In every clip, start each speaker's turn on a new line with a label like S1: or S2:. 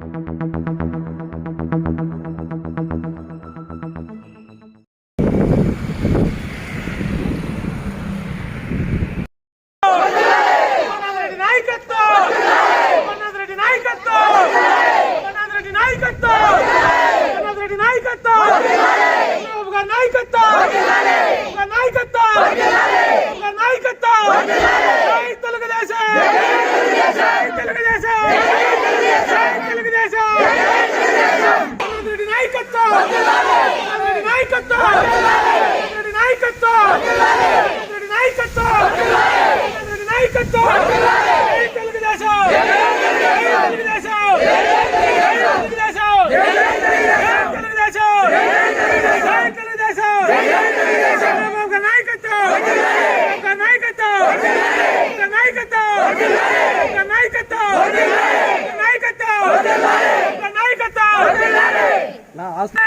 S1: Thank you. నాయకత్వం! తెలుగుదేశం! తెలుగుదేశం! నా
S2: ఆస్తి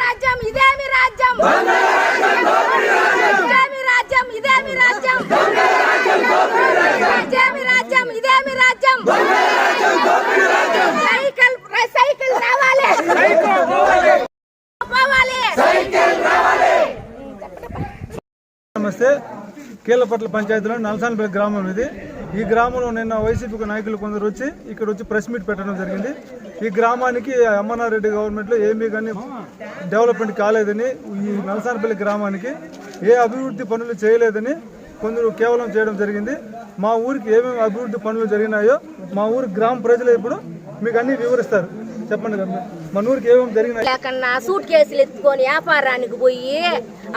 S2: రాజ్యం ఇదే రాజ్యం? ఇదేమి రాజ్యం ఇదేమి రాజ్యం? ఇదేమి రాజ్యం ఇదేమి రాజ్యం ఇదేమి రాజ్యం సైకిల్ సైకిల్ రావాలి పోవాలి
S3: చేస్తే కీలపట్ల పంచాయతీలో నలసానపల్లి గ్రామం ఇది. ఈ గ్రామంలో నిన్న వైసీపీ నాయకులు కొందరు వచ్చి ఇక్కడ వచ్చి ప్రెస్ మీట్ పెట్టడం జరిగింది. ఈ గ్రామానికి అమ్మనారెడ్డి గవర్నమెంట్లో ఏమీ కానీ డెవలప్మెంట్ కాలేదని ఈ నలసానపల్లి గ్రామానికి ఏ అభివృద్ధి పనులు చేయలేదని కొందరు కేవలం చేయడం జరిగింది. మా ఊరికి ఏమేమి అభివృద్ధి పనులు జరిగినాయో మా ఊరి గ్రామ ప్రజలు ఇప్పుడు మీకు అన్నీ వివరిస్తారు. చెప్పండి ఏమేమి జరిగినాయి?
S2: లేకన్నా సూట్ కేసులు ఎత్తుకొని వ్యాపారానికి పోయి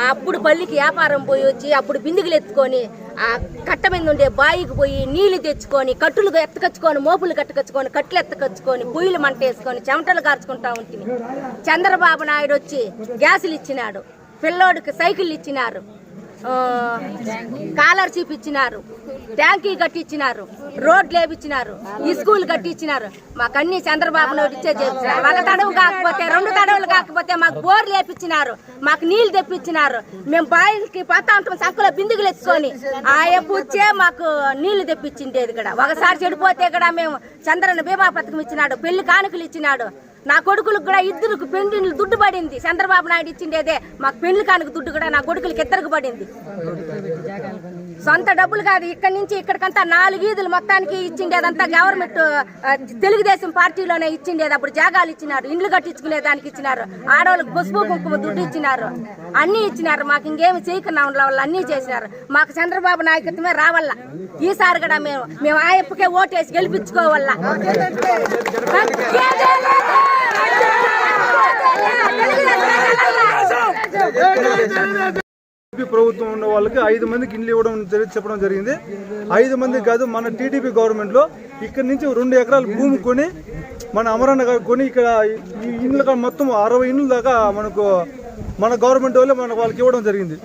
S2: అప్పుడు పల్లికి వ్యాపారం పోయి వచ్చి అప్పుడు బిందుగులు ఎత్తుకొని ఆ కట్ట మీద ఉండే బాయికి పోయి నీళ్ళు తెచ్చుకొని కట్టులు ఎత్తకచ్చుకొని మోపులు కట్టుకొచ్చుకొని కట్లు ఎత్తకచ్చుకొని పొయ్యిలు మంట వేసుకొని చెమటలు కార్చుకుంటా ఉంటుంది చంద్రబాబు నాయుడు వచ్చి గ్యాసులు ఇచ్చినాడు. పిల్లోడికి సైకిల్ ఇచ్చినారు. కాలర్షిప్ స్కాలర్షిప్ ఇచ్చినారు ట్యాంకీ కట్టించినారు రోడ్లు వేపించినారు ఈ స్కూల్ కట్టించినారు మాకు అన్ని చంద్రబాబు నాయుడు ఇచ్చే చేపించినారు ఒక తడవు కాకపోతే రెండు తడవులు కాకపోతే మాకు బోర్లు వేపించినారు మాకు నీళ్ళు తెప్పించినారు. మేము బాయిల్కి పోతా ఉంటాం సంకలో బిందుగులు ఎత్తుకొని ఆ వచ్చే మాకు నీళ్ళు తెప్పించిండేది కూడా ఒకసారి చెడిపోతే కూడా మేము చంద్రన బీమా పథకం ఇచ్చినాడు పెళ్ళి కానుకలు ఇచ్చినాడు. నా కొడుకులకు కూడా ఇద్దరికి పెండ్లు దుడ్డు పడింది. చంద్రబాబు నాయుడు ఇచ్చిండేదే మాకు పెళ్ళి కానుక దుడ్డు కూడా నా కొడుకులకి ఇద్దరికి పడింది. సొంత డబ్బులు కాదు ఇక్కడ నుంచి ఇక్కడికంతా నాలుగీదులు మొత్తానికి ఇచ్చిండేదంతా గవర్నమెంట్ తెలుగుదేశం పార్టీలోనే ఇచ్చిండేది అప్పుడు జాగాలు ఇచ్చినారు ఇండ్లు కట్టించుకునే దానికి ఇచ్చినారు ఆడవాళ్ళకి పసుపు కుంకుమ దుడ్డు ఇచ్చినారు అన్ని ఇచ్చినారు మాకు ఇంకేమి చేయకుండా ఉండాలి అన్నీ అన్ని చేసినారు మాకు చంద్రబాబు నాయకత్వమే రావల్ల ఈసారి కూడా మేము మేము ఆయప్పకే ఓటేసి గెలిపించుకోవాలా
S3: ప్రభుత్వం ఉన్న వాళ్ళకి ఐదు మందికి ఇండ్లు ఇవ్వడం చెప్పడం జరిగింది. ఐదు మందికి కాదు మన టీడీపీ గవర్నమెంట్లో ఇక్కడ నుంచి రెండు ఎకరాల భూమి కొని మన అమరన్న కొని ఇక్కడ ఈ ఇండ్ల మొత్తం అరవై ఇండ్ల దాకా మనకు మన గవర్నమెంట్ వాళ్ళే మన వాళ్ళకి ఇవ్వడం జరిగింది.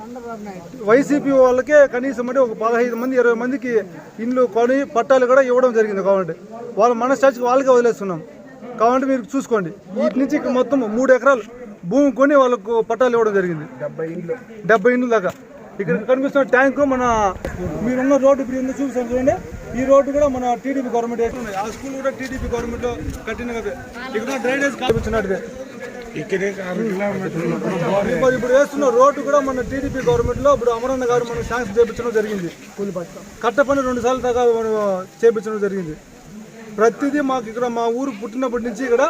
S3: వైసీపీ వాళ్ళకే కనీసం అంటే ఒక పదహైదు మంది ఇరవై మందికి ఇండ్లు కొని పట్టాలు కూడా ఇవ్వడం జరిగింది కాబట్టి వాళ్ళ మనస్సాక్షికి వాళ్ళకే వదిలేస్తున్నాం. కాబట్టి మీరు చూసుకోండి. వీటి నుంచి ఇక్కడ మొత్తం మూడు ఎకరాలు భూమి కొని వాళ్ళకు పట్టాలు ఇవ్వడం జరిగింది. డెబ్బై ఇండ్లు. డెబ్బై ఇండ్లు దాకా. ఇక్కడ కనిపిస్తున్న ట్యాంకు మన మీరున్న రోడ్డు ఇప్పుడు ఎందుకు చూసాను చూడండి? ఈ రోడ్డు కూడా మన టీడీపీ గవర్నమెంట్ వేస్తున్నాయి ఆ స్కూల్ కూడా టీడీపీ గవర్నమెంట్ కట్టినవే ఇక్కడ డ్రైనేజ్ కాల్పించినట్టుదే ఇప్పుడు ఇప్పుడు వేస్తున్న రోడ్డు కూడా మన టీడీపీ గవర్నమెంట్లో ఇప్పుడు అమరన్న గారు మనం శాంక్షన్ చేపించడం జరిగింది. కట్ట పని రెండు సార్లు దాకా మనం చేపించడం జరిగింది. ప్రతిదీ మాకు ఇక్కడ మా ఊరు పుట్టినప్పటి నుంచి ఇక్కడ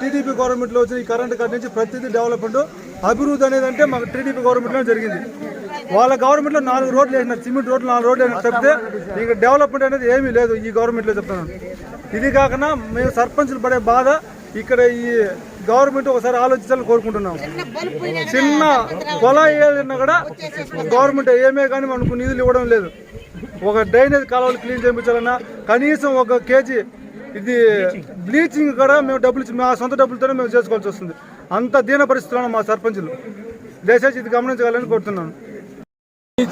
S3: టీడీపీ గవర్నమెంట్లో వచ్చిన ఈ కరెంట్ కట్ నుంచి ప్రతిదీ డెవలప్మెంట్ అభివృద్ధి అనేది అంటే మాకు టీడీపీ గవర్నమెంట్లో జరిగింది. వాళ్ళ గవర్నమెంట్లో నాలుగు రోడ్లు వేసినారు సిమెంట్ రోడ్లు నాలుగు రోడ్లు వేసినారు తప్పితే ఇక డెవలప్మెంట్ అనేది ఏమీ లేదు ఈ గవర్నమెంట్లో చెప్తున్నాను. ఇది కాకుండా మేము సర్పంచులు పడే బాధ ఇక్కడ ఈ గవర్నమెంట్ ఒకసారి ఆలోచించాలని కోరుకుంటున్నాం. చిన్న పొల ఏదైనా కూడా గవర్నమెంట్ ఏమే కానీ మనకు నిధులు ఇవ్వడం లేదు. ఒక డ్రైనేజ్ కాలువలు క్లీన్ చేయించాలన్నా కనీసం ఒక కేజీ ఇది బ్లీచింగ్ కూడా మేము డబ్బులు ఇచ్చి మా సొంత డబ్బులతోనే మేము చేసుకోవాల్సి వస్తుంది. అంత దీన పరిస్థితుల్లో మా సర్పంచులు. దయచేసి ఇది గమనించగలని కోరుతున్నాను.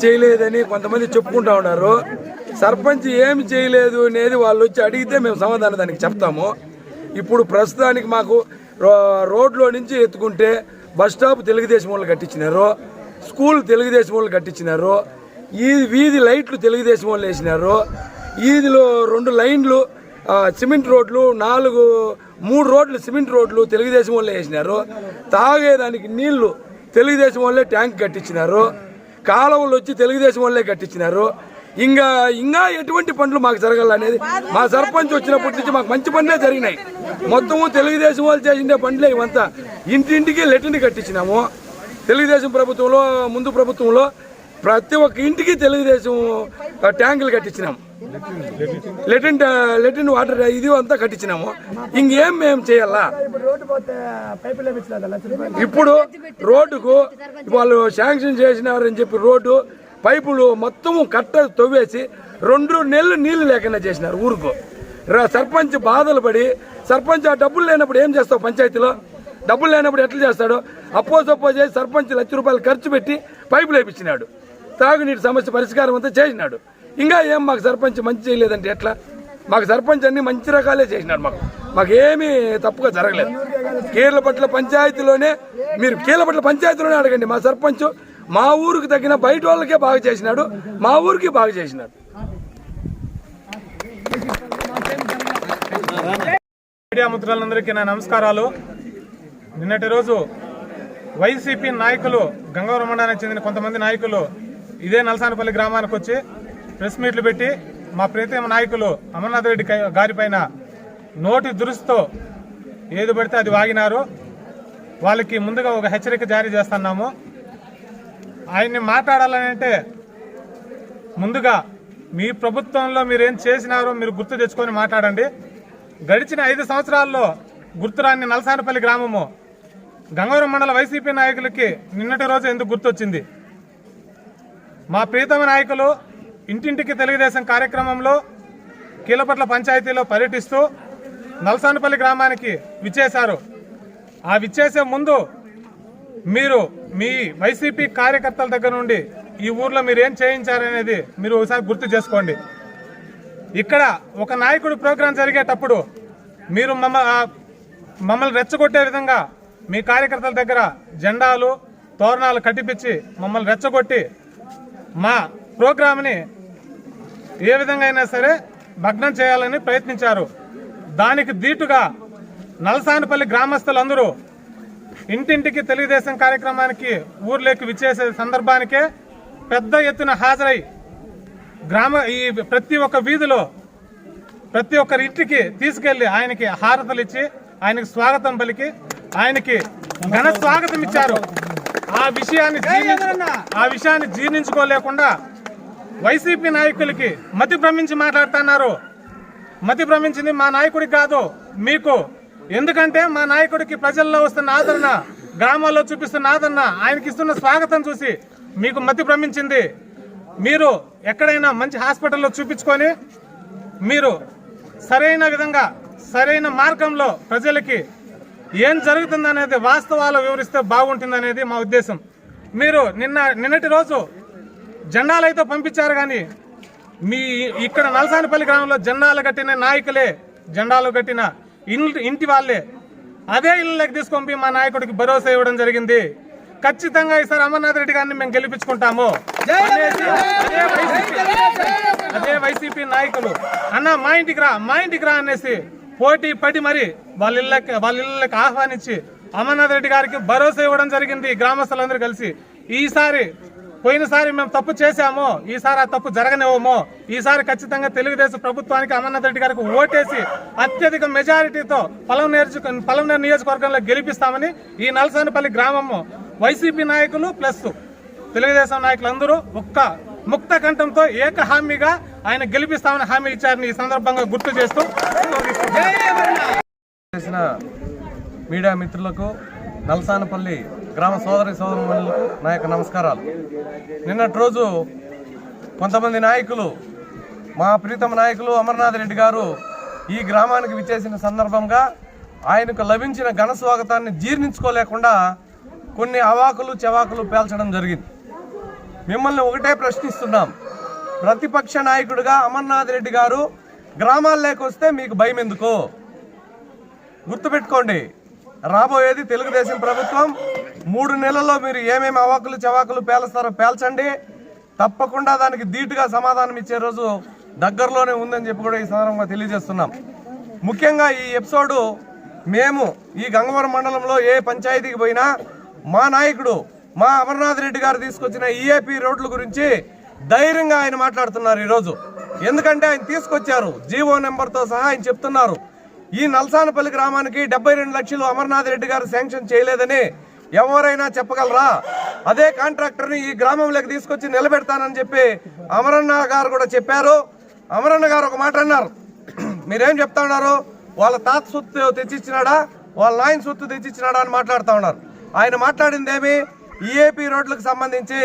S4: చేయలేదని కొంతమంది చెప్పుకుంటా ఉన్నారు. సర్పంచ్ ఏమి చేయలేదు అనేది వాళ్ళు వచ్చి అడిగితే మేము సమాధానం దానికి చెప్తాము. ఇప్పుడు ప్రస్తుతానికి మాకు రో- రోడ్లో నుంచి ఎత్తుకుంటే బస్ స్టాప్ తెలుగుదేశం వాళ్ళు కట్టించినారు. స్కూల్ తెలుగుదేశం వాళ్ళు కట్టించినారు. ఈ వీధి లైట్లు తెలుగుదేశం వాళ్ళు వేసినారు. వీధిలో రెండు లైన్లు సిమెంట్ రోడ్లు నాలుగు మూడు రోడ్లు సిమెంట్ రోడ్లు తెలుగుదేశం వాళ్ళే వేసినారు. తాగేదానికి నీళ్ళు తెలుగుదేశం వాళ్ళే ట్యాంక్ కట్టించినారు. కాలువలు వచ్చి తెలుగుదేశం వాళ్ళే కట్టించినారు. ఇంకా ఇంకా ఎటువంటి పనులు మాకు జరగాలనేది మా సర్పంచ్ వచ్చినప్పటి నుంచి మాకు మంచి పనులే జరిగినాయి. మొత్తము తెలుగుదేశం వాళ్ళు చేసిన పనులే ఇవంతా. ఇంటింటికి లెటిన్ కట్టించినాము. తెలుగుదేశం ప్రభుత్వంలో ముందు ప్రభుత్వంలో ప్రతి ఒక్క ఇంటికి తెలుగుదేశం ట్యాంకులు కట్టించినాం. లెటిన్ లెటిన్ వాటర్ ఇది అంతా కట్టించినాము. ఇంకేం మేము చేయాలా? ఇప్పుడు రోడ్డుకు వాళ్ళు శాంక్షన్ చేసినారని చెప్పి రోడ్డు పైపులు మొత్తము కట్ట తవ్వేసి రెండు నెలలు నీళ్ళు లేకుండా చేసినారు ఊరుకు. సర్పంచ్ బాధలు పడి సర్పంచ్ ఆ డబ్బులు లేనప్పుడు ఏం చేస్తావు పంచాయతీలో? డబ్బులు లేనప్పుడు ఎట్లా చేస్తాడు? అప్పో సప్పో చేసి సర్పంచ్ లక్ష రూపాయలు ఖర్చు పెట్టి పైపులు వేపించినాడు. తాగునీటి సమస్య పరిష్కారం అంతా చేసినాడు. ఇంకా ఏం మాకు సర్పంచ్ మంచి చేయలేదంటే ఎట్లా? మాకు సర్పంచ్ అన్ని మంచి రకాలే చేసినాడు మాకు. మాకు ఏమీ తప్పుగా జరగలేదు. కీర్లపట్ల పంచాయతీలోనే మీరు కీర్లపట్ల పంచాయతీలోనే అడగండి. మా సర్పంచ్ మా ఊరికి తగిన బయట వాళ్ళకే బాగా చేసినాడు. మా ఊరికి బాగా చేసినాడు.
S1: మీడియా మిత్రులందరికీ నా నమస్కారాలు. నిన్నటి రోజు వైసీపీ నాయకులు గంగవరమండానికి చెందిన కొంతమంది నాయకులు ఇదే నలసానపల్లి గ్రామానికి వచ్చి ప్రెస్ మీట్లు పెట్టి మా ప్రీతమ నాయకులు అమర్నాథ్ రెడ్డి కై- గారిపైన నోటి దురుస్తో ఏది పడితే అది వాగినారు. వాళ్ళకి ముందుగా ఒక హెచ్చరిక జారీ చేస్తున్నాము. ఆయన్ని మాట్లాడాలని అంటే ముందుగా మీ ప్రభుత్వంలో మీరు ఏం చేసినారో మీరు గుర్తు తెచ్చుకొని మాట్లాడండి. గడిచిన ఐదు సంవత్సరాల్లో గుర్తురాని నలసానపల్లి గ్రామము గంగవరం మండల వైసీపీ నాయకులకి నిన్నటి రోజు ఎందుకు గుర్తొచ్చింది? మా ప్రీతమ నాయకులు ఇంటింటికి తెలుగుదేశం కార్యక్రమంలో కీలపట్ల పంచాయతీలో పర్యటిస్తూ నలసానపల్లి గ్రామానికి విచ్చేశారు. ఆ విచ్చేసే ముందు మీరు మీ వైసీపీ కార్యకర్తల దగ్గర నుండి ఈ ఊర్లో మీరు ఏం చేయించారనేది మీరు ఒకసారి గుర్తు చేసుకోండి. ఇక్కడ ఒక నాయకుడు ప్రోగ్రాం జరిగేటప్పుడు మీరు మమ్మ ఆ, మమ్మల్ని రెచ్చగొట్టే విధంగా మీ కార్యకర్తల దగ్గర జెండాలు తోరణాలు కట్టిపించి మమ్మల్ని రెచ్చగొట్టి మా ప్రోగ్రామ్ని ఏ విధంగా అయినా సరే భగ్నం చేయాలని ప్రయత్నించారు. దానికి దీటుగా నలసానపల్లి గ్రామస్తులందరూ ఇంటింటికి తెలుగుదేశం కార్యక్రమానికి ఊర్లోకి విచ్చేసే సందర్భానికే పెద్ద ఎత్తున హాజరై గ్రామ ఈ ప్రతి ఒక్క వీధిలో ప్రతి ఒక్కరి ఇంటికి తీసుకెళ్ళి ఆయనకి హారతలు ఇచ్చి ఆయనకి స్వాగతం పలికి ఆయనకి ఘన స్వాగతం ఇచ్చారు. ఆ విషయాన్ని ఆ విషయాన్ని జీర్ణించుకోలేకుండా వైసీపీ నాయకులకి మతి భ్రమించి మాట్లాడుతున్నారు. మతి భ్రమించింది మా నాయకుడికి కాదు మీకు. ఎందుకంటే మా నాయకుడికి ప్రజల్లో వస్తున్న ఆదరణ గ్రామాల్లో చూపిస్తున్న ఆదరణ ఆయనకి ఇస్తున్న స్వాగతం చూసి మీకు మతి భ్రమించింది. మీరు ఎక్కడైనా మంచి హాస్పిటల్లో చూపించుకొని మీరు సరైన విధంగా సరైన మార్గంలో ప్రజలకి ఏం జరుగుతుందనేది వాస్తవాలు వివరిస్తే బాగుంటుందనేది మా ఉద్దేశం. మీరు నిన్న నిన్నటి రోజు జెండాలు అయితే పంపించారు కానీ మీ ఇక్కడ నలసానిపల్లి గ్రామంలో జెండాలు కట్టిన నాయకులే జెండాలు కట్టిన ఇంటి ఇంటి వాళ్ళే. అదే ఇళ్ళకి తీసుకొని మా నాయకుడికి భరోసా ఇవ్వడం జరిగింది. ఖచ్చితంగా ఈసారి అమర్నాథ్ రెడ్డి గారిని మేము గెలిపించుకుంటాము. అనేసి అదే వైసీపీ. అదే వైసీపీ నాయకులు. అన్న మా ఇంటికి రా మా ఇంటికి రా అనేసి పోటీ పడి మరి వాళ్ళ ఇళ్ళకి వాళ్ళ ఇళ్ళకి ఆహ్వానించి అమర్నాథ్ రెడ్డి గారికి భరోసా ఇవ్వడం జరిగింది గ్రామస్తులందరూ కలిసి. ఈసారి పోయినసారి మేము తప్పు చేశాము ఈసారి ఆ తప్పు జరగనివ్వము ఈసారి ఖచ్చితంగా తెలుగుదేశం ప్రభుత్వానికి అమర్నాథ్ రెడ్డి గారికి ఓటేసి అత్యధిక మెజారిటీతో పలమనేరు పలమనేరు నియోజకవర్గంలో గెలిపిస్తామని ఈ నలసానపల్లి గ్రామము వైసీపీ నాయకులు ప్లస్ తెలుగుదేశం నాయకులందరూ ఒక్క ముక్త కంఠంతో ఏక హామీగా ఆయన గెలిపిస్తామని హామీ ఇచ్చారని ఈ సందర్భంగా గుర్తు చేస్తూ
S5: చేసిన మీడియా మిత్రులకు నల్సానపల్లి గ్రామ సోదరి సోదరులకు నా యొక్క నమస్కారాలు. నిన్నటి రోజు కొంతమంది నాయకులు మా ప్రీతమ నాయకులు అమర్నాథ్ రెడ్డి గారు ఈ గ్రామానికి విచ్చేసిన సందర్భంగా ఆయనకు లభించిన ఘన స్వాగతాన్ని జీర్ణించుకోలేకుండా కొన్ని అవాకులు చెవాకులు పేల్చడం జరిగింది. మిమ్మల్ని ఒకటే ప్రశ్నిస్తున్నాం. ప్రతిపక్ష నాయకుడిగా అమర్నాథ్ రెడ్డి గారు గ్రామాల్లోకి వస్తే మీకు భయం ఎందుకు? గుర్తుపెట్టుకోండి రాబోయేది తెలుగుదేశం ప్రభుత్వం. మూడు నెలల్లో మీరు ఏమేమి అవాకులు చవాకులు పేలుస్తారో పేల్చండి. తప్పకుండా దానికి ధీటుగా సమాధానం ఇచ్చే రోజు దగ్గరలోనే ఉందని చెప్పి కూడా ఈ సందర్భంగా తెలియజేస్తున్నాం. ముఖ్యంగా ఈ ఎపిసోడు మేము ఈ గంగవరం మండలంలో ఏ పంచాయతీకి పోయినా మా నాయకుడు మా అమర్నాథ్ రెడ్డి గారు తీసుకొచ్చిన ఈఏపీ రోడ్ల గురించి ధైర్యంగా ఆయన మాట్లాడుతున్నారు ఈరోజు. ఎందుకంటే ఆయన తీసుకొచ్చారు. జీవో నెంబర్తో సహా ఆయన చెప్తున్నారు. ఈ నల్సానపల్లి గ్రామానికి డెబ్బై రెండు లక్షలు అమర్నాథ్ రెడ్డి గారు శాంక్షన్ చేయలేదని ఎవరైనా చెప్పగలరా? అదే కాంట్రాక్టర్ని ఈ గ్రామంలోకి తీసుకొచ్చి నిలబెడతానని చెప్పి అమరన్న గారు కూడా చెప్పారు. అమరన్న గారు ఒక మాట అన్నారు. మీరేం చెప్తా ఉన్నారు? వాళ్ళ తాత సొత్తు తెచ్చిచ్చినాడా? వాళ్ళ నాయన సొత్తు తెచ్చిచ్చినాడా అని మాట్లాడుతూ ఉన్నారు. ఆయన మాట్లాడింది ఏమి ఈఏపీ రోడ్లకు సంబంధించి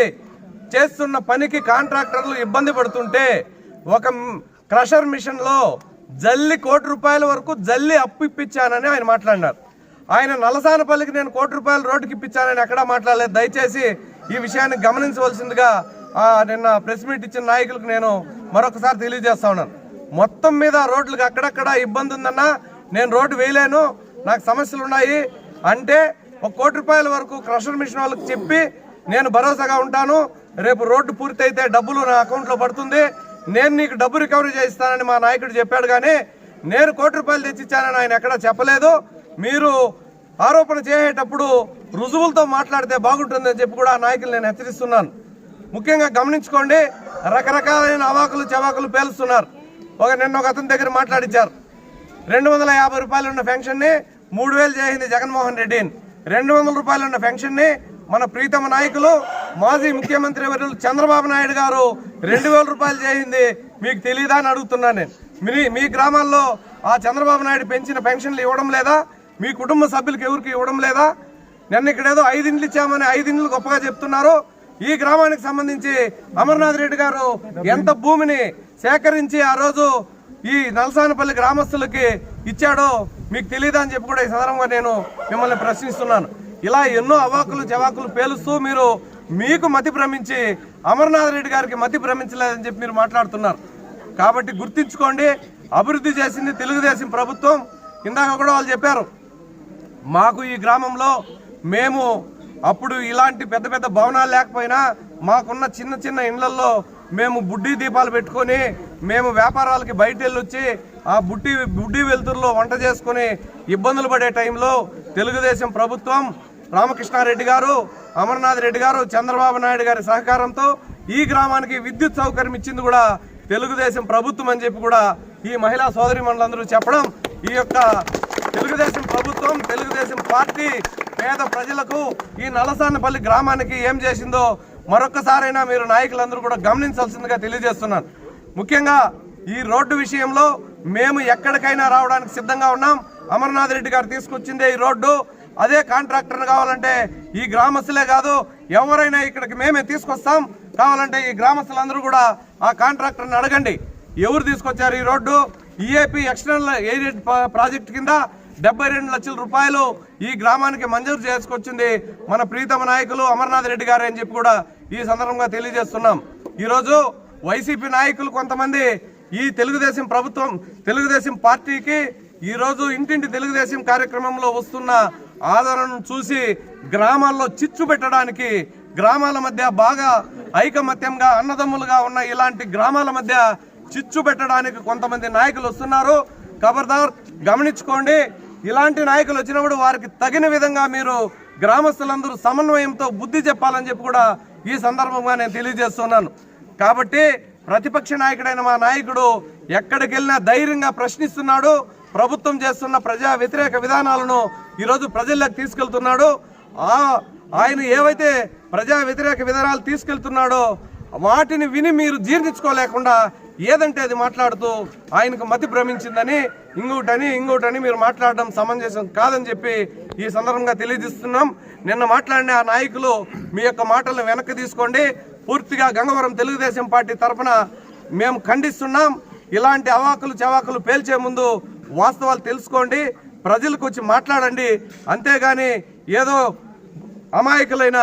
S5: చేస్తున్న పనికి కాంట్రాక్టర్లు ఇబ్బంది పడుతుంటే ఒక క్రషర్ మిషన్లో జల్లి కోటి రూపాయల వరకు జల్లి అప్పు ఇప్పించానని ఆయన మాట్లాడినారు. ఆయన నలసానపల్లికి నేను కోటి రూపాయలు రోడ్డుకి ఇప్పించానని ఎక్కడా మాట్లాడలేదు. దయచేసి ఈ విషయాన్ని గమనించవలసిందిగా నిన్న ప్రెస్ మీట్ ఇచ్చిన నాయకులకు నేను మరొకసారి తెలియజేస్తా ఉన్నాను. మొత్తం మీద రోడ్లకు అక్కడక్కడ ఇబ్బంది ఉందన్నా నేను రోడ్డు వేయలేను నాకు సమస్యలు ఉన్నాయి. అంటే ఒక కోటి రూపాయల వరకు క్రషర్ మిషన్ వాళ్ళకి చెప్పి నేను భరోసాగా ఉంటాను. రేపు రోడ్డు పూర్తయితే డబ్బులు నా అకౌంట్లో పడుతుంది. నేను నీకు డబ్బు రికవరీ చేయిస్తానని మా నాయకుడు చెప్పాడు కానీ నేను కోటి రూపాయలు తెచ్చిచ్చానని ఆయన ఎక్కడా చెప్పలేదు. మీరు ఆరోపణ చేసేటప్పుడు రుజువులతో మాట్లాడితే బాగుంటుందని చెప్పి కూడా ఆ నాయకులు నేను హెచ్చరిస్తున్నాను. ముఖ్యంగా గమనించుకోండి రకరకాలైన అవాకులు చవాకులు పేలుస్తున్నారు. ఒక నిన్న ఒక అతని దగ్గర మాట్లాడించారు రెండు వందల యాభై రూపాయలు ఉన్న పెన్షన్ని మూడు వేలు చేసింది జగన్మోహన్ రెడ్డిని. రెండు వందల రూపాయలు ఉన్న పెన్షన్ని మన ప్రీతమ నాయకులు మాజీ ముఖ్యమంత్రి వర్యులు చంద్రబాబు నాయుడు గారు రెండు వేల రూపాయలు చేసింది మీకు తెలియదా అని అడుగుతున్నాను నేను. మీ మీ గ్రామాల్లో ఆ చంద్రబాబు నాయుడు పెంచిన పెన్షన్లు ఇవ్వడం లేదా? మీ కుటుంబ సభ్యులకు ఎవరికి ఇవ్వడం లేదా? నన్ను ఇక్కడ ఏదో ఐదిండ్లు ఇచ్చామని ఐదింట్లు గొప్పగా చెప్తున్నారు. ఈ గ్రామానికి సంబంధించి అమర్నాథ్ రెడ్డి గారు ఎంత భూమిని సేకరించి ఆ రోజు ఈ నల్సానపల్లి గ్రామస్తులకి ఇచ్చాడో మీకు తెలియదు అని చెప్పి కూడా ఈ సందర్భంగా నేను మిమ్మల్ని ప్రశ్నిస్తున్నాను. ఇలా ఎన్నో అవాకులు జవాకులు పేలుస్తూ మీరు మీకు మతి భ్రమించి అమర్నాథ్ రెడ్డి గారికి మతి భ్రమించలేదని చెప్పి మీరు మాట్లాడుతున్నారు. కాబట్టి గుర్తించుకోండి అభివృద్ధి చేసింది తెలుగుదేశం ప్రభుత్వం. ఇందాక కూడా వాళ్ళు చెప్పారు మాకు ఈ గ్రామంలో మేము అప్పుడు ఇలాంటి పెద్ద పెద్ద భవనాలు లేకపోయినా మాకున్న చిన్న చిన్న ఇండ్లల్లో మేము బుడ్డీ దీపాలు పెట్టుకొని మేము వ్యాపారాలకి బయట వెళ్ళొచ్చి ఆ బుడ్డి బుడ్డి వెలుతురులో వంట చేసుకుని ఇబ్బందులు పడే టైంలో తెలుగుదేశం ప్రభుత్వం రామకృష్ణారెడ్డి గారు అమర్నాథ్ రెడ్డి గారు చంద్రబాబు నాయుడు గారి సహకారంతో ఈ గ్రామానికి విద్యుత్ సౌకర్యం ఇచ్చింది కూడా తెలుగుదేశం ప్రభుత్వం అని చెప్పి కూడా ఈ మహిళా సోదరి మండలందరూ చెప్పడం. ఈ యొక్క తెలుగుదేశం ప్రభుత్వం తెలుగుదేశం పార్టీ పేద ప్రజలకు ఈ నలసానపల్లి గ్రామానికి ఏం చేసిందో మరొక్కసారైనా మీరు నాయకులందరూ కూడా గమనించాల్సిందిగా తెలియజేస్తున్నాను. ముఖ్యంగా ఈ రోడ్డు విషయంలో మేము ఎక్కడికైనా రావడానికి సిద్ధంగా ఉన్నాం. అమర్నాథ్ రెడ్డి గారు తీసుకొచ్చిందే ఈ రోడ్డు. అదే కాంట్రాక్టర్ కావాలంటే ఈ గ్రామస్తులే కాదు ఎవరైనా ఇక్కడికి మేమే తీసుకొస్తాం. కావాలంటే ఈ గ్రామస్తులందరూ కూడా ఆ కాంట్రాక్టర్ని అడగండి. ఎవరు తీసుకొచ్చారు ఈ road? EAP external aided project కింద డెబ్బై రెండు లక్షల రూపాయలు ఈ గ్రామానికి మంజూరు చేసుకొచ్చింది మన ప్రీతమ నాయకులు అమర్నాథ్ రెడ్డి గారు అని చెప్పి కూడా ఈ సందర్భంగా తెలియజేస్తున్నాం. ఈరోజు వైసీపీ నాయకులు కొంతమంది ఈ తెలుగుదేశం ప్రభుత్వం తెలుగుదేశం పార్టీకి ఈరోజు ఇంటింటి తెలుగుదేశం కార్యక్రమంలో వస్తున్న ఆదరణను చూసి గ్రామాల్లో చిచ్చు పెట్టడానికి గ్రామాల మధ్య బాగా ఐకమత్యంగా అన్నదమ్ములుగా ఉన్న ఇలాంటి గ్రామాల మధ్య చిచ్చు పెట్టడానికి కొంతమంది నాయకులు వస్తున్నారు. ఖబర్దార్ గమనించుకోండి ఇలాంటి నాయకులు వచ్చినప్పుడు వారికి తగిన విధంగా మీరు గ్రామస్తులందరూ సమన్వయంతో బుద్ధి చెప్పాలని చెప్పి కూడా ఈ సందర్భంగా నేను తెలియజేస్తున్నాను. కాబట్టి ప్రతిపక్ష నాయకుడైన మా నాయకుడు ఎక్కడికి వెళ్ళినా ధైర్యంగా ప్రశ్నిస్తున్నాడు. ప్రభుత్వం చేస్తున్న ప్రజా వ్యతిరేక విధానాలను ఈరోజు ప్రజల్లోకి తీసుకెళ్తున్నాడు. ఆయన ఏవైతే ప్రజా వ్యతిరేక విధానాలు తీసుకెళ్తున్నాడో వాటిని విని మీరు జీర్ణించుకోలేకుండా ఏదంటే అది మాట్లాడుతూ ఆయనకు మతి భ్రమించిందని ఇంకోటని ఇంకోటని మీరు మాట్లాడడం సమంజసం కాదని చెప్పి ఈ సందర్భంగా తెలియజేస్తున్నాం. నిన్న మాట్లాడిన ఆ నాయకులు మీ యొక్క మాటలను వెనక్కి తీసుకోండి. పూర్తిగా గంగవరం తెలుగుదేశం పార్టీ తరఫున మేము ఖండిస్తున్నాం. ఇలాంటి అవాకులు చవాకులు పేల్చే ముందు వాస్తవాలు తెలుసుకోండి ప్రజలకు వచ్చి మాట్లాడండి. అంతేగాని ఏదో అమాయకులైన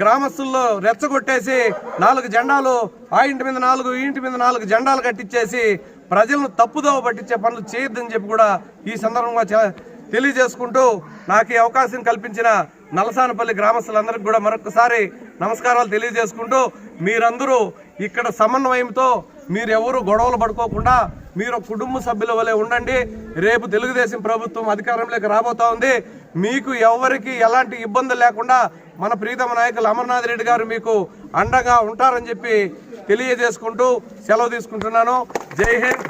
S5: గ్రామస్తుల్లో రెచ్చగొట్టేసి నాలుగు జెండాలు ఆ ఇంటి మీద నాలుగు ఈ ఇంటి మీద నాలుగు జెండాలు కట్టించేసి ప్రజలను తప్పుదోవ పట్టించే పనులు చేయొద్దని చెప్పి కూడా ఈ సందర్భంగా తెలియజేసుకుంటూ నాకు ఈ అవకాశం కల్పించిన నలసానపల్లి గ్రామస్తులందరికీ కూడా మరొకసారి నమస్కారాలు తెలియజేసుకుంటూ మీరందరూ ఇక్కడ సమన్వయంతో మీరెవరు గొడవలు పడుకోకుండా మీరు కుటుంబ సభ్యుల వలె ఉండండి. రేపు తెలుగుదేశం ప్రభుత్వం అధికారంలోకి రాబోతా ఉంది. మీకు ఎవరికి ఎలాంటి ఇబ్బంది లేకుండా మన ప్రీతమ నాయకులు అమర్నాథ్ రెడ్డి గారు మీకు అండగా ఉంటారని చెప్పి తెలియజేసుకుంటూ సెలవు తీసుకుంటున్నాను. జై హింద్.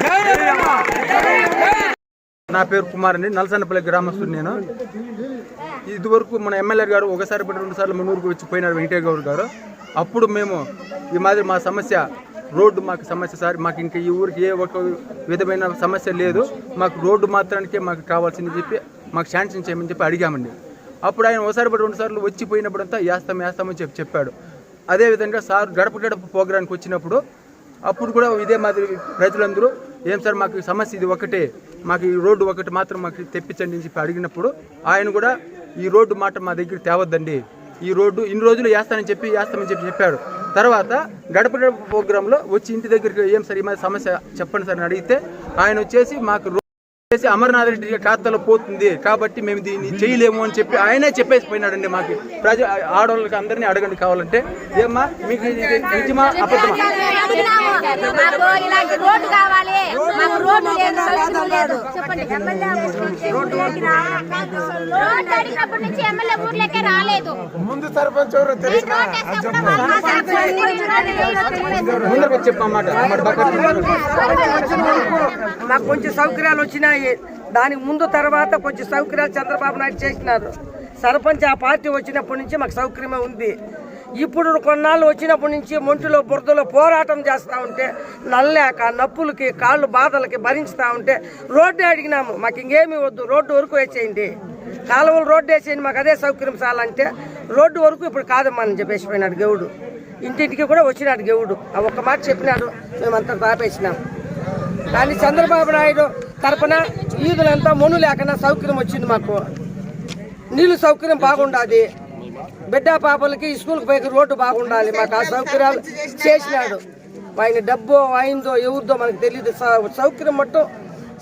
S6: నా పేరు కుమార్ అండి. నలసన్నపల్లి గ్రామస్తుడు నేను. ఇదివరకు మన ఎమ్మెల్యే గారు ఒకసారి పడి రెండు సార్లు మన ఊరికి వచ్చి పోయినారు వెంకటయ్య గౌడ్ గారు. అప్పుడు మేము ఈ మాదిరి మా సమస్య రోడ్డు మాకు సమస్య సార్. మాకు ఇంకా ఈ ఊరికి ఏ ఒక విధమైన సమస్య లేదు. మాకు రోడ్డు మాత్రానికే మాకు కావాల్సింది చెప్పి మాకు శాంక్షన్ చేయమని చెప్పి అడిగామండి. అప్పుడు ఆయన ఒకసారి పడి రెండు సార్లు వచ్చి పోయినప్పుడంతా వేస్తాం వేస్తామని చెప్పి చెప్పాడు. అదేవిధంగా సార్ గడప గడప ప్రోగ్రాంకి వచ్చినప్పుడు అప్పుడు కూడా ఇదే మాదిరి ప్రజలందరూ ఏం సార్ మాకు సమస్య ఇది ఒకటే. మాకు ఈ రోడ్డు ఒకటి మాత్రం మాకు తెప్పించండి అని చెప్పి అడిగినప్పుడు ఆయన కూడా ఈ రోడ్డు మాట మా దగ్గర తేవద్దండి. ఈ రోడ్డు ఇన్ని రోజులు వేస్తానని చెప్పి వేస్తామని చెప్పి చెప్పాడు. తర్వాత గడప గడప ప్రోగ్రాంలో వచ్చి ఇంటి దగ్గరికి ఏం సార్ ఈ సమస్య చెప్పండి సార్ అని అడిగితే ఆయన వచ్చేసి మాకు చేసి అమర్నాథ్ రెడ్డి ఖాతాలో పోతుంది. కాబట్టి మేము దీన్ని చేయలేము అని చెప్పి ఆయనే చెప్పేసి పోయినాడండి మాకు. ప్రజ ఆడవాళ్ళకి అందరినీ అడగండి కావాలంటే. ఏమ్మా మీకు నిజమా అబద్ధమా?
S7: ముందు సర్పంచ్
S6: చెప్పమాట
S8: మాకు కొంచెం సౌకర్యాలు వచ్చినాయి. దానికి ముందు తర్వాత కొంచెం సౌకర్యాలు చంద్రబాబు నాయుడు చేసినారు. సర్పంచ్ ఆ పార్టీ వచ్చినప్పటి నుంచి మాకు సౌకర్యమే ఉంది. ఇప్పుడు కొన్నాళ్ళు వచ్చినప్పటి నుంచి మొంటిలో బురదలో పోరాటం చేస్తూ ఉంటే నల్లాక నప్పులకి కాళ్ళు బాధలకి భరించుతా ఉంటే రోడ్డు అడిగినాము. మాకు ఇంకేమీ వద్దు. రోడ్డు వరకు వేసేయండి. కాలువలు రోడ్డు వేసేయండి. మాకు అదే సౌకర్యం చాలంటే రోడ్డు వరకు ఇప్పుడు కాదమ్మని చెప్పేసి పోయినాడు గౌడు. ఇంటింటికి కూడా వచ్చినాడు గౌడు. ఆ ఒక్క మాట చెప్పినాడు. మేమంతా ఆపేసినాం కానీ చంద్రబాబు నాయుడు తరపున ఈదులంతా మొను లేకుండా సౌకర్యం వచ్చింది మాకు. నీళ్ళు సౌకర్యం బాగుండాది. బిడ్డ పాపలకి స్కూల్కి పోయి రోడ్డు బాగుండాలి. మాకు ఆ సౌకర్యాలు చేసినాడు. ఆయన డబ్బు అయిందో ఎవరిదో మనకు తెలియదు సౌ- సౌకర్యం మొత్తం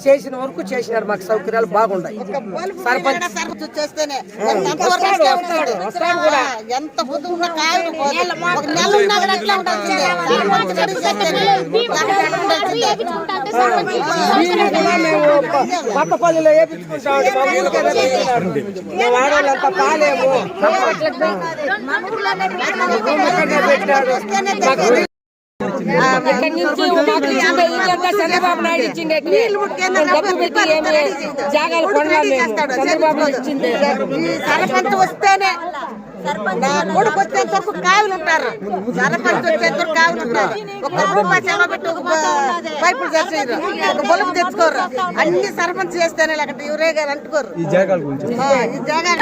S8: చేసిన వరకు చేసినాడు మాకు సౌకర్యాలు బాగుండాయి సర్పంచ్
S9: ఎంత వరకు వస్తే ఉంటాడు. ఆ, ఎంత పొద్దు ఉన్న కాయలు పోదు. ఒక నెల ఉన్నా కూడా అట్లా ఉండాల్సిందే. సర్పంచ్ గడువు చేస్తేనే. లేకపోతే అట్లా ఉండాల్సిందే.
S8: దీన్ని కూడా మేము ప- పక్కపల్లిలో వేపించుకుంటాం మా ఊరికే రప్పించినారు. మేము ఆడవాళ్ళంతా పాలేము ఇక్కడి నుంచి చంద్రబాబు నాయుడు ఇచ్చిండే డబ్బు పెట్టి ఏమి జాగాలు కొనలా మేము చంద్రబాబు ఇచ్చిందే
S9: సర్పంచ్ వస్తేనే నా కొడుకు వచ్చేంత వరకు కాయలు ఉంటారు. సర్పంచ్ వచ్చేంత వరకు కాయలు ఉంటారు. ఒక రూపాయి చెలవ పెట్టి ఒక పైపులు చేసేయరు ఒక బలుపు తెచ్చుకోరు. అన్ని సర్పంచ్ చేస్తేనే లేకపోతే ఎవరే గారు అంటుకోరు.
S6: ఈ జాగాల గురించి.
S9: ఆ, ఈ జాగా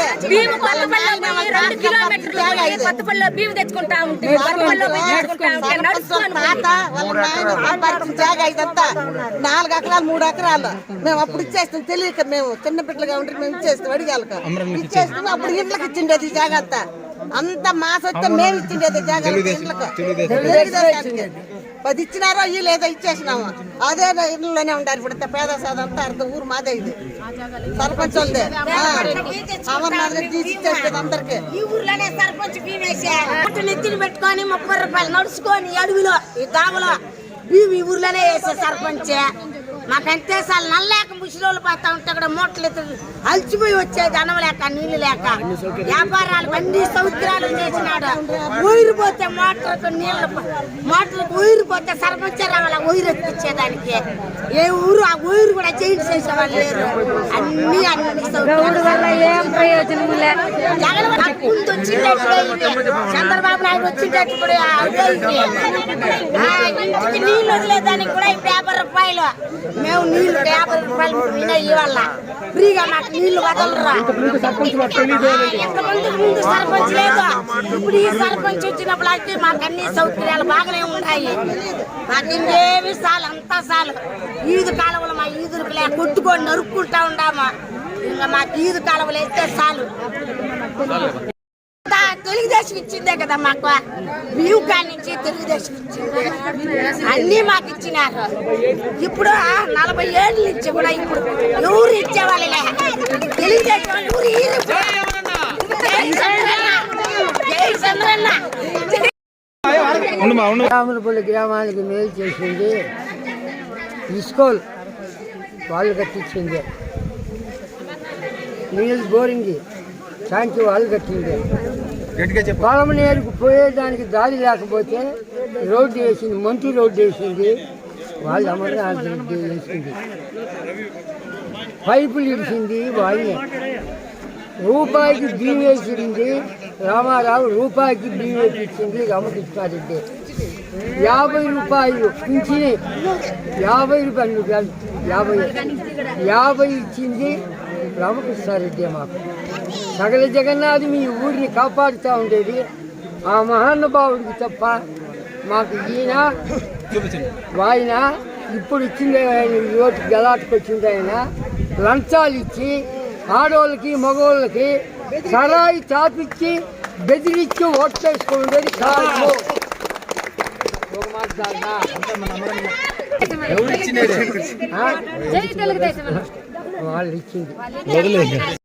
S9: ఇదంతా. నాలుగు ఎకరాలు మూడు ఎకరాలు. మేము అప్పుడు ఇచ్చేస్తాం. తెలియక మేము చిన్న బిడ్డలుగా ఉంటే మేము ఇచ్చేస్తాం. అడిగాక ఇచ్చేస్తాం. అప్పుడు ఇంట్లోకి ఇచ్చిండేది ఈ జాగా అంతా అంత మాస వస్తే మేము ఇచ్చిండేది జాగా ఇంట్లోకి తెలుగుదేశానికి. పది ఇచ్చినారో ఈ లేదో ఇచ్చేసినాము? అదే ఇళ్ళలోనే ఉండాలి. ఇప్పుడు పేద సాదంతా అర్ధ ఊరు మాదే ఇది. సర్పంచ్ ఆ, అమర్నాథ్ రెడ్డి తీసి ఇచ్చేస్తుంది అందరికి.
S2: ఈ ఊర్లోనే సర్పంచ్ భీమేసే నెత్తిని పెట్టుకొని ముప్పై రూపాయలు నడుచుకొని ఈ అడవిలో ఈ దామలో భీమి ఈ ఊర్లోనే వేసే సర్పంచే. మాకంతే సార్లు నల్లేక ముసిలోళ్ళు పోతా ఉంటే అక్కడ మూటలు ఎత్తుడు అలసిపోయి వచ్చేది అన్నం లేక నీళ్ళు లేక వ్యాపారాలు అన్ని సౌకర్యాలు చేసినాడు. ఊరు పోతే మోటార్కు నీళ్ళు మోటార్కు ఊరు పోతే సర్పంచ్ రావాల ఊరు ఎత్తిచ్చేదానికి ఏ ఊరు ఆ ఊరు కూడా చేంజ్ చేసేవాళ్ళు లేరు. అన్ని అన్ని ముందు ఇవి. చంద్రబాబు నాయుడు. ఆ, ఇంటికి నీళ్ళు వదిలేదానికి కూడా పేపర్ రూపాయలు. మేము నీళ్ళు యాభై రూపాయలు ఇవాళ. ఫ్రీగా మాకు నీళ్ళు వదలరా? ఇంతకుముందు ముందు సర్పంచ్ లేదు? ఇప్పుడు ఈ సర్పంచ్ వచ్చినప్పుడు అయితే మాకు అన్ని సౌకర్యాలు బాగానే ఉన్నాయి మాకు ఇంకేమి చాలు అంతా చాలు. ఈదు కాలువలు మా ఈదులకు లే కొట్టుకొని నరుక్కుంటా ఉండామా? ఇంకా మాకు ఈదు కాలువలు అయితే చాలు. తెలుగుదేశం ఇచ్చిందే కదా మాకు. బియ్యం కాడి నుంచి తెలుగుదేశం ఇచ్చింది. అన్నీ మాకు ఇచ్చినారు. ఇప్పుడు నలభై ఏళ్ళు నుంచి కూడా ఇప్పుడు ఎవరు ఇచ్చేవాళ్ళే తెలుగుదేశం వాళ్ళు ఎవరు
S10: రాములపల్లి గ్రామానికి మేలు చేసింది. ఇస్కోల్ వాళ్ళు కట్టించింది. నీళ్ళు బోరింగ్ శాంతి వాళ్ళు కట్టింది. పొలమనేరుకు పోయేదానికి దారి లేకపోతే రోడ్డు వేసింది మంచి రోడ్డు వేసింది. వాళ్ళు అమర్నాథ్ రెడ్డి వేసింది. పైపులు ఇడిచింది వాళ్ళే రూపాయికి బీవేసింది రామారావు రూపాయికి బియ్యం వేపించింది రామకృష్ణారెడ్డి. యాభై రూపాయలు పింఛని. యాభై రూపాయలు యాభై. యాభై ఇచ్చింది రామకృష్ణారెడ్డి మాకు. సకల జగన్నాథ్ మీ ఊరిని కాపాడుతూ ఉండేది. ఆ మహానుభావుడికి తప్ప మాకు ఈయన ఆయన ఇప్పుడు ఇచ్చింది ఆయన ఓటు గలాటకు వచ్చింది ఆయన. లంచాలు ఇచ్చి ఆడవాళ్ళకి మగవాళ్ళకి సరాయి చాపిచ్చి బెదిరించి కాదు. ఒక మాట చాలదా? ఆ? వాళ్ళు ఇచ్చింది.